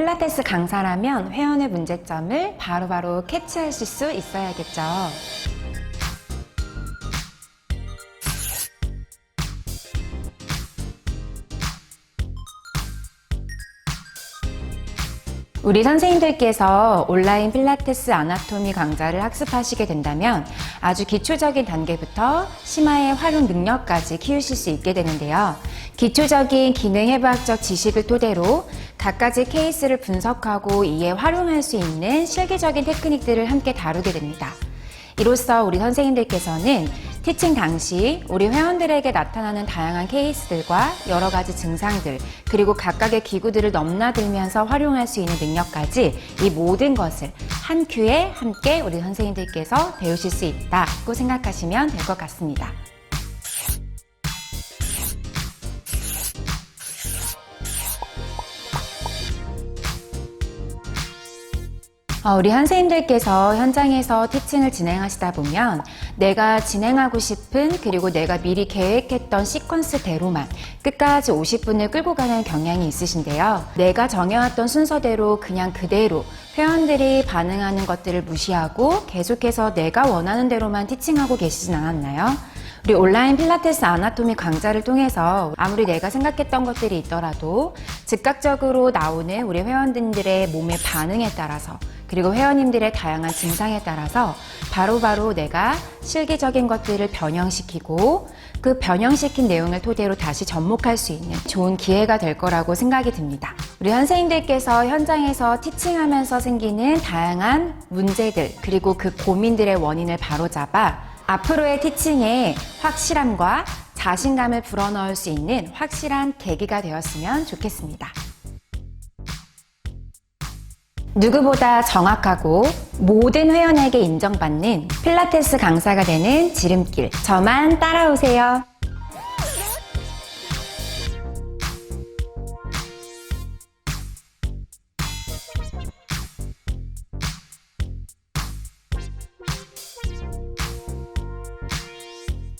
필라테스 강사라면 회원의 문제점을 바로바로 캐치하실 수 있어야겠죠. 우리 선생님들께서 온라인 필라테스 아나토미 강좌를 학습하시게 된다면 아주 기초적인 단계부터 심화의 활용 능력까지 키우실 수 있게 되는데요. 기초적인 기능 해부학적 지식을 토대로 각가지 케이스를 분석하고 이에 활용할 수 있는 실기적인 테크닉들을 함께 다루게 됩니다. 이로써 우리 선생님들께서는 티칭 당시 우리 회원들에게 나타나는 다양한 케이스들과 여러 가지 증상들, 그리고 각각의 기구들을 넘나들면서 활용할 수 있는 능력까지 이 모든 것을 한 큐에 함께 우리 선생님들께서 배우실 수 있다고 생각하시면 될 것 같습니다. 우리 선생님들께서 현장에서 티칭을 진행하시다 보면 내가 진행하고 싶은 그리고 내가 미리 계획했던 시퀀스대로만 끝까지 50분을 끌고 가는 경향이 있으신데요. 내가 정해왔던 순서대로 그냥 그대로 회원들이 반응하는 것들을 무시하고 계속해서 내가 원하는 대로만 티칭하고 계시진 않았나요? 우리 온라인 필라테스 아나토미 강좌를 통해서 아무리 내가 생각했던 것들이 있더라도 즉각적으로 나오는 우리 회원들의 몸의 반응에 따라서 그리고 회원님들의 다양한 증상에 따라서 바로 바로 내가 실기적인 것들을 변형시키고 그 변형시킨 내용을 토대로 다시 접목할 수 있는 좋은 기회가 될 거라고 생각이 듭니다. 우리 선생님들께서 현장에서 티칭하면서 생기는 다양한 문제들 그리고 그 고민들의 원인을 바로잡아 앞으로의 티칭에 확실함과 자신감을 불어넣을 수 있는 확실한 계기가 되었으면 좋겠습니다. 누구보다 정확하고 모든 회원에게 인정받는 필라테스 강사가 되는 지름길. 저만 따라오세요.